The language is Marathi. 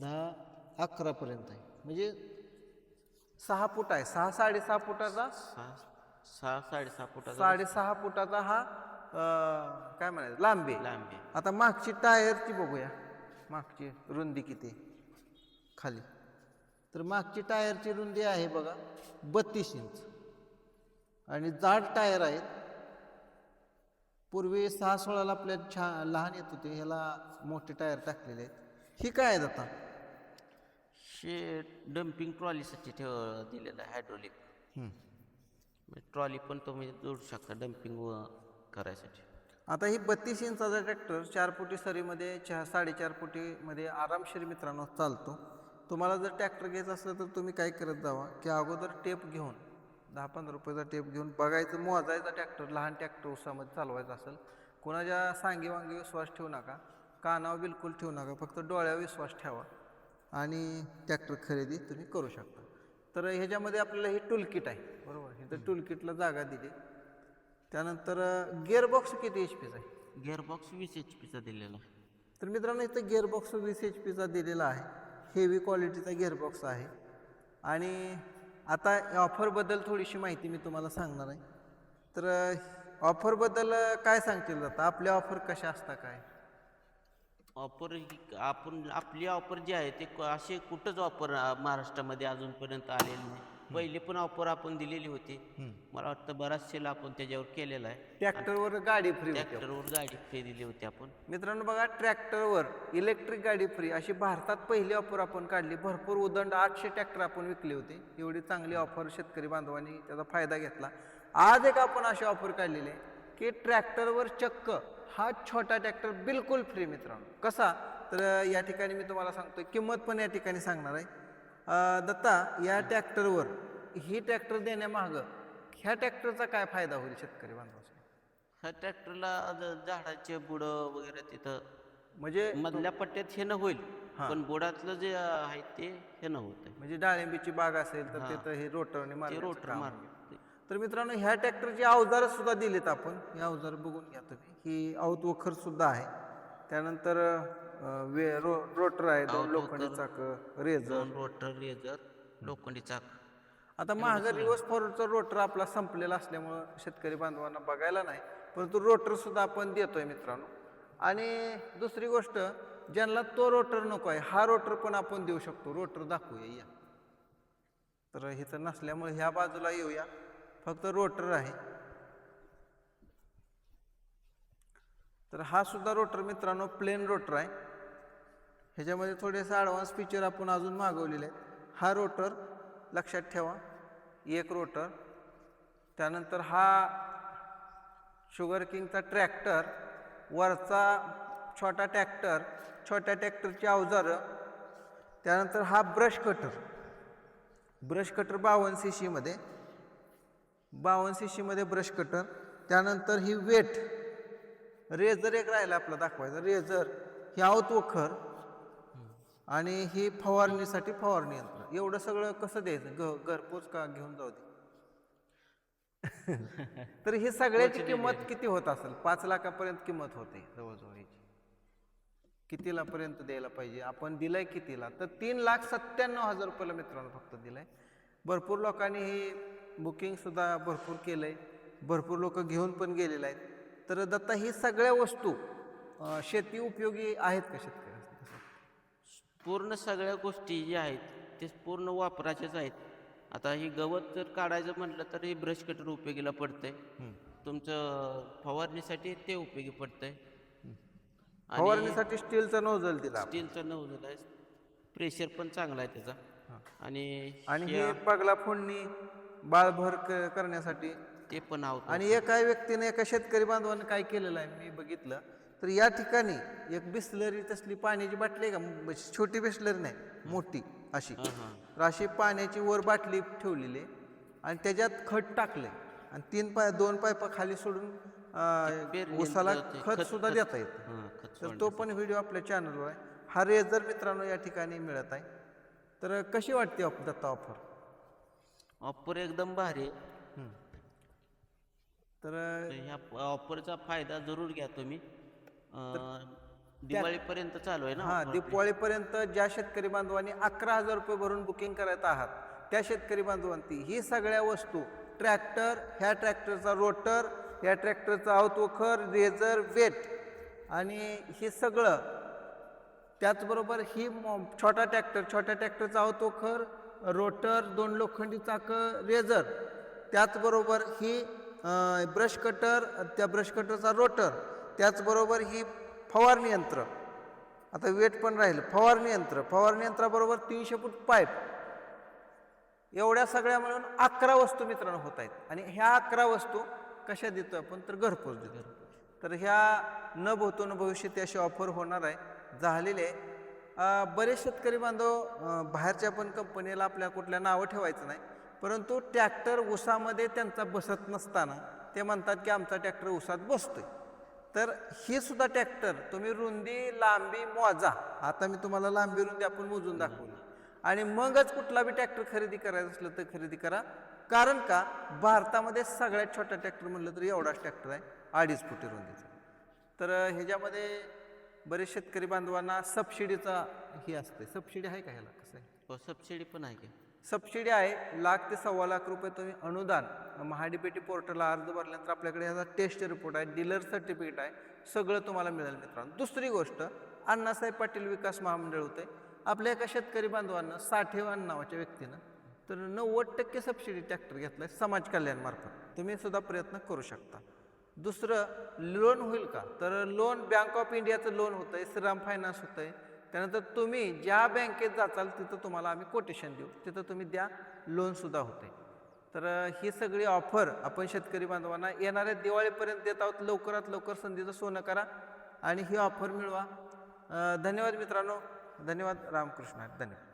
दहा अकरापर्यंत आहे. म्हणजे सहा फूट आहे. सहा साडेसहा फुटाचा सहा सहा साडेसहा फुटाचा साडेसहा फुटाचा हा अं, काय म्हणायचं? लांबी आहे. लांबी. आता मागची टायरची बघूया. मागची रुंदी किती आहे? खाली. तर मागची टायरची रुंदी आहे बघा बत्तीस इंच. आणि जाड टायर आहेत. पूर्वी सहा सोळाला आपल्या छा लहान येत होते. ह्याला मोठे टायर टाकलेले आहेत. ही काय आहेत आता? शे डम्पिंग ट्रॉलीसाठी ठेव दिलेलं आहे हायड्रोलिक ट्रॉली पण तुम्ही जोडू शकता डम्पिंग करायसाठी. आता ही बत्तीस इंचाचा ट्रॅक्टर चार फुटी सरीमध्ये चार साडेचार फुटीमध्ये आरामशीर मित्रांनो चालतो. तुम्हाला जर ट्रॅक्टर घ्यायचा असलं तर तुम्ही काय करत जावा की अगोदर टेप घेऊन दहा पंधरा रुपयाचा टेप घेऊन बघायचं मोजायचा ट्रॅक्टर लहान ट्रॅक्टर उसामध्ये चालवायचा असेल कोणाच्या सांगी वांगी विश्वास ठेवू नका कानावर बिलकुल ठेवू नका फक्त डोळ्यावर विश्वास ठेवा. आणि ट्रॅक्टर खरेदी तुम्ही करू शकता. तर ह्याच्यामध्ये आपल्याला हे टूलकिट आहे. बरोबर इथं टूलकिटला जागा दिली. त्यानंतर गिअरबॉक्स किती एच पीचा आहे? गिअरबॉक्स वीस एच पीचा दिलेला आहे. तर मित्रांनो इथं गिअरबॉक्स वीस एच पीचा दिलेला आहे. हेवी क्वालिटीचा गिअरबॉक्स आहे. आणि आता ऑफरबद्दल थोडीशी माहिती मी तुम्हाला सांगणार आहे. तर ऑफरबद्दल काय सांगतील जातं आपल्या ऑफर कशा असतात काय? ऑफर आपण आपली ऑफर जी आहे ते असे कुठंच ऑफर महाराष्ट्रामध्ये अजूनपर्यंत आलेले नाही. पहिले पण ऑफर आपण दिलेली होती. मला वाटतं बराच सेल आपण त्याच्यावर केलेला आहे. ट्रॅक्टरवर गाडी फ्री ट्रॅक्टरवर गाडी फ्री दिली होती आपण. मित्रांनो बघा ट्रॅक्टरवर इलेक्ट्रिक गाडी फ्री अशी भारतात पहिली ऑफर आपण काढली. भरपूर उदंड आठशे ट्रॅक्टर आपण विकले होते. एवढी चांगली ऑफर शेतकरी बांधवांनी त्याचा फायदा घेतला. आज एक आपण अशी ऑफर काढलेली आहे की ट्रॅक्टरवर चक्क हा छोटा ट्रॅक्टर बिलकुल फ्री मित्रांनो कसा? तर या ठिकाणी मी तुम्हाला सांगतो किंमत पण या ठिकाणी सांगणार आहे. दत्ता या ट्रॅक्टरवर ही ट्रॅक्टर देण्यामागं ह्या ट्रॅक्टरचा काय फायदा होईल शेतकरी बांधवासाठी ह्या ट्रॅक्टरला झाडाचे बुडं वगैरे तिथं म्हणजे मधल्या पट्ट्यात हे न होईल पण बुडातलं जे आहे ते हे न होत म्हणजे डाळिंबीची बाग असेल तर तिथं हे रोटरने रोटर. मार तर मित्रांनो ह्या ट्रॅक्टरची अवजारं सुद्धा दिलीत आपण. ही अवजार बघून घ्या तुम्ही. ही आऊत वखर सुद्धा आहे. त्यानंतर वे रो रोटर आहे दोन लोखंडी चाक रेझर. रोटर रेजर लोखंडी चाक. आता महाग रिवर्स फॉरवर्डचा रोटर आपला संपलेला असल्यामुळं शेतकरी बांधवांना बघायला नाही. परंतु रोटर सुद्धा आपण देतोय मित्रांनो. आणि दुसरी गोष्ट ज्यांना तो रोटर नको आहे हा रोटर पण आपण देऊ शकतो. रोटर दाखवूया या. तर इथं नसल्यामुळे ह्या बाजूला येऊया. फक्त रोटर आहे. तर हा सुद्धा रोटर मित्रांनो प्लेन रोटर आहे. ह्याच्यामध्ये थोडेसे ॲडव्हान्स फीचर आपण अजून मागवलेले आहेत. हा रोटर लक्षात ठेवा एक रोटर. त्यानंतर हा शुगर किंगचा ट्रॅक्टर वरचा छोटा ट्रॅक्टर छोट्या ट्रॅक्टरची अवजारं. त्यानंतर हा ब्रश कटर ब्रश कटर बावन्न सी सीमध्ये बावन्न सी सीमध्ये ब्रश कटर त्यानंतर ही वेट रेझर एक राहिला आपला दाखवायचा रेझर ही आवत वखर आणि ही फवारणीसाठी फवारणी यंत्र. एवढं सगळं कसं द्यायचं? घ घरपोच का घेऊन जाऊ दे. तर ही सगळ्याची किंमत किती होत असेल? पाच लाखापर्यंत किंमत होते जवळजवळ ह्याची कितीला पर्यंत द्यायला पाहिजे? आपण दिलंय कितीला? तर तीन लाख सत्त्याण्णव हजार रुपयाला मित्रांनो फक्त दिलंय. भरपूर लोकांनी ही बुकिंग सुद्धा भरपूर केलंय. भरपूर लोक घेऊन पण गेलेले आहेत. तर दत्ता ही सगळ्या वस्तू शेती उपयोगी आहेत का शेतकऱ्यांसाठी? पूर्ण सगळ्या गोष्टी ज्या आहेत ते पूर्ण वापराच्याच आहेत. आता ही गवत जर काढायचं म्हटलं तर हे ब्रश कटर उपयोगीला पडतंय. तुमचं फवारणीसाठी ते उपयोगी पडतंय. फवारणीसाठी स्टीलचा नोझल दिला स्टीलचं नवजल आहे. प्रेशर पण चांगला आहे त्याचा. आणि आणि हे हे पगला फोडणी बाळभर क- करण्यासाठी. ते पण आहोत आणि एका व्यक्तीने एका शेतकरी बांधवाने काय केलेलं आहे मी बघितलं. तर या ठिकाणी एक बिस्लरी तसली पाण्याची बाटली आहे का? म- छोटी बिस्लरी नाही मोठी अशी. तर अशी पाण्याची वर बाटली ठेवलेली आहे. आणि त्याच्यात खत टाकले आणि तीन पाय दोन पायपा खाली सोडून अं, ते खत खत- सुद्धा खत- देता येतं. हां खत तर तो पण व्हिडिओ आपल्या चॅनलवर आहे. हा रेझर मित्रांनो या ठिकाणी मिळत आहे. तर कशी वाटते ऑफ दत्ता ऑफर ऑफर एकदम भारी आहे. तर तर ह्या ऑफरचा फायदा जरूर घ्या तुम्ही. अं, दिवाळीपर्यंत चालू आहे ना हा दिवाळीपर्यंत ज्या शेतकरी बांधवांनी अकरा हजार रुपये भरून बुकिंग करायचं आहात त्या शेतकरी बांधवांती ही सगळ्या वस्तू ट्रॅक्टर ह्या ट्रॅक्टरचा रोटर ह्या ट्रॅक्टरचा अवतोखर रेझर वेट आणि हे सगळं त्याचबरोबर ही मो- छोटा ट्रॅक्टर छोट्या ट्रॅक्टरचा अवतोखर रोटर दोन लोखंडी चाकं रेझर. त्याचबरोबर ही ब्रश कटर त्या ब्रश कटरचा रोटर. त्याचबरोबर ही फवारणी यंत्र आता वेट पण राहील. फवारणी यंत्र फवारणी यंत्राबरोबर तीनशे फूट पाईप. एवढ्या सगळ्या मिळून अकरा वस्तू मित्रांनो होत आहेत. आणि ह्या अकरा वस्तू कशा देतो आपण? तर घरपोच देतो तर ह्या न भोतून भविष्यात अशी ऑफर होणार आहे. झालेली आहे बरेच शेतकरी बांधव बाहेरच्या पण कंपनीला आपल्या कुठल्या नावं ठेवायचं नाही. परंतु ट्रॅक्टर उसामध्ये त्यांचा बसत नसताना ते म्हणतात की आमचा ट्रॅक्टर उसात बसतोय. तर हे सुद्धा ट्रॅक्टर तुम्ही रुंदी लांबी मोजा. आता मी तुम्हाला लांबी रुंदी आपण मोजून दाखवली आणि मगच कुठला बी ट्रॅक्टर खरेदी करायचं असलं तर खरेदी करा. कारण का? भारतामध्ये सगळ्यात छोटा ट्रॅक्टर म्हणलं तर एवढाच ट्रॅक्टर आहे अडीच फुटी रुंदीचा. तर ह्याच्यामध्ये बरेच शेतकरी बांधवांना सबसिडीचा ही असते सबसिडी आहे का ह्याला? कसं आहे? हो सबसिडी पण आहे की. सबसिडी आहे. लाख ते सव्वा लाख रुपये तुम्ही अनुदान महाडीपेटी पोर्टलला अर्ज भरल्यानंतर आपल्याकडे ह्याचा टेस्ट रिपोर्ट आहे डीलर सर्टिफिकेट आहे सगळं तुम्हाला मिळेल मित्रांनो. दुसरी गोष्ट अण्णासाहेब पाटील विकास महामंडळ होते आपल्या एका शेतकरी बांधवांना साठेवान नावाच्या व्यक्तीनं तर नव्वद टक्के सबसिडी ट्रॅक्टर घेतलाय समाज कल्याणमार्फत. तुम्ही सुद्धा प्रयत्न करू शकता. दुसरं लोन होईल का? तर लोन बँक ऑफ इंडियाचं लोन होतं आहे श्रीराम फायनान्स होतं आहे त्यानंतर तुम्ही ज्या बँकेत जाचाल तिथं तुम्हाला आम्ही कोटेशन देऊ. तिथं तुम्ही द्या लोनसुद्धा होते तर ही सगळी ऑफर आपण शेतकरी बांधवांना येणाऱ्या दिवाळीपर्यंत देत आहोत. लवकरात लवकर संधीचं सोनं करा आणि ही ऑफर मिळवा. धन्यवाद मित्रांनो. धन्यवाद. रामकृष्ण. धन्यवाद.